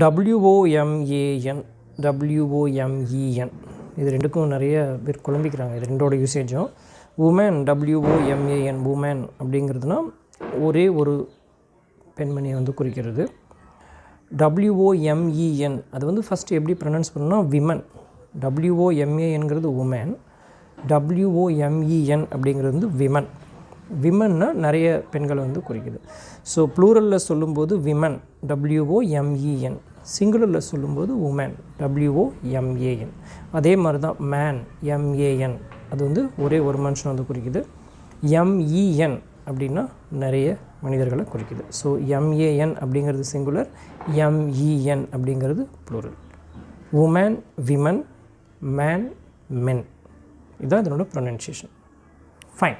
டபிள்யூஓஎம்ஏஎன் டபிள்யூஓஎம்இஎன் இது ரெண்டுக்கும் நிறைய பேர் குழம்பிக்கிறாங்க. இது ரெண்டோட யூசேஜும் உமன் டபிள்யூஓஎம்ஏஎன் உமன் அப்படிங்கிறதுனா ஒரே ஒரு பெண்மணியை வந்து குறிக்கிறது. டபிள்யூஓஎம்இஎன் அது வந்து ஃபஸ்ட்டு எப்படி ப்ரொனவுன்ஸ் பண்ணணும்னா விமன் டபிள்யூஓஎம்ஏஎன்கிறது உமன் டபிள்யூஓஎம்இஎன் அப்படிங்கிறது வந்து விமன் விமன்னா நிறைய பெண்களை வந்து குறிக்குது. ஸோ ப்ளூரலில் சொல்லும்போது விமன் டபிள்யூஓஎம்இஎன் சிங்குலரில் சொல்லும்போது உமன் டபிள்யூஓஎம்ஏஎன் அதே மாதிரி தான் மேன் எம்ஏஎன் அது வந்து ஒரே ஒரு மனுஷனை வந்து குறிக்குது. எம்இஎன் அப்படின்னா நிறைய மனிதர்களை குறிக்குது. ஸோ எம்ஏஎன் அப்படிங்கிறது சிங்குலர் எம்இஎன் அப்படிங்கிறது plural woman women man men இதுதான் இதனோட ப்ரொனன்சியேஷன் ஃபைன்